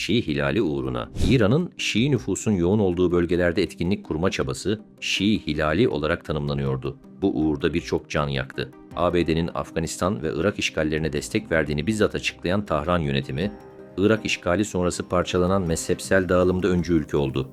Şii hilali uğruna İran'ın Şii nüfusun yoğun olduğu bölgelerde etkinlik kurma çabası Şii hilali olarak tanımlanıyordu. Bu uğurda birçok can yaktı. ABD'nin Afganistan ve Irak işgallerine destek verdiğini bizzat açıklayan Tahran yönetimi, Irak işgali sonrası parçalanan mezhepsel dağılımda öncü ülke oldu.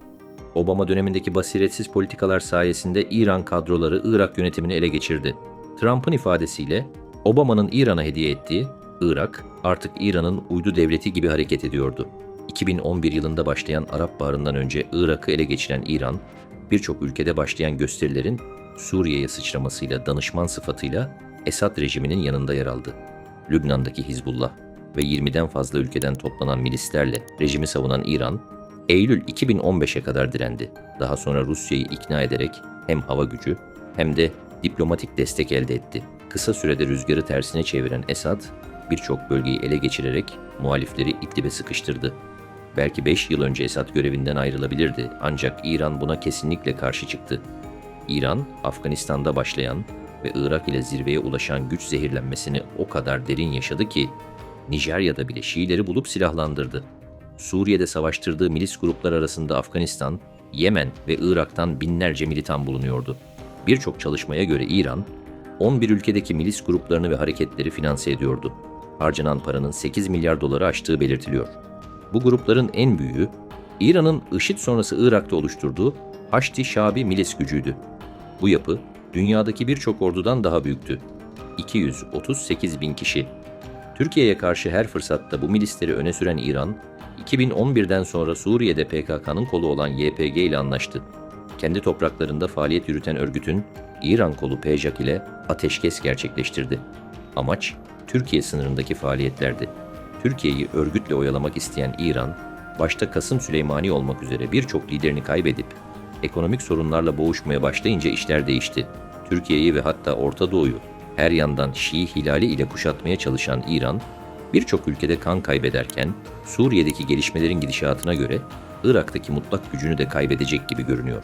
Obama dönemindeki basiretsiz politikalar sayesinde İran kadroları Irak yönetimini ele geçirdi. Trump'ın ifadesiyle Obama'nın İran'a hediye ettiği Irak artık İran'ın uydu devleti gibi hareket ediyordu. 2011 yılında başlayan Arap Baharı'ndan önce Irak'ı ele geçiren İran, birçok ülkede başlayan gösterilerin Suriye'ye sıçramasıyla danışman sıfatıyla Esad rejiminin yanında yer aldı. Lübnan'daki Hizbullah ve 20'den fazla ülkeden toplanan milislerle rejimi savunan İran, Eylül 2015'e kadar direndi. Daha sonra Rusya'yı ikna ederek hem hava gücü hem de diplomatik destek elde etti. Kısa sürede rüzgarı tersine çeviren Esad, birçok bölgeyi ele geçirerek muhalifleri ip sıkıştırdı. Belki 5 yıl önce Esad görevinden ayrılabilirdi ancak İran buna kesinlikle karşı çıktı. İran, Afganistan'da başlayan ve Irak ile zirveye ulaşan güç zehirlenmesini o kadar derin yaşadı ki Nijerya'da bile Şiileri bulup silahlandırdı. Suriye'de savaştırdığı milis gruplar arasında Afganistan, Yemen ve Irak'tan binlerce militan bulunuyordu. Birçok çalışmaya göre İran, 11 ülkedeki milis gruplarını ve hareketleri finanse ediyordu. Harcanan paranın 8 milyar doları aştığı belirtiliyor. Bu grupların en büyüğü, İran'ın IŞİD sonrası Irak'ta oluşturduğu Haçlı Şabi milis gücüydü. Bu yapı, dünyadaki birçok ordudan daha büyüktü. 238 bin kişi. Türkiye'ye karşı her fırsatta bu milisleri öne süren İran, 2011'den sonra Suriye'de PKK'nın kolu olan YPG ile anlaştı. Kendi topraklarında faaliyet yürüten örgütün İran kolu PJAK ile ateşkes gerçekleştirdi. Amaç Türkiye sınırındaki faaliyetlerdi. Türkiye'yi örgütle oyalamak isteyen İran, başta Kasım Süleymani olmak üzere birçok liderini kaybedip ekonomik sorunlarla boğuşmaya başlayınca işler değişti. Türkiye'yi ve hatta Orta Doğu'yu her yandan Şii hilali ile kuşatmaya çalışan İran, birçok ülkede kan kaybederken Suriye'deki gelişmelerin gidişatına göre Irak'taki mutlak gücünü de kaybedecek gibi görünüyor.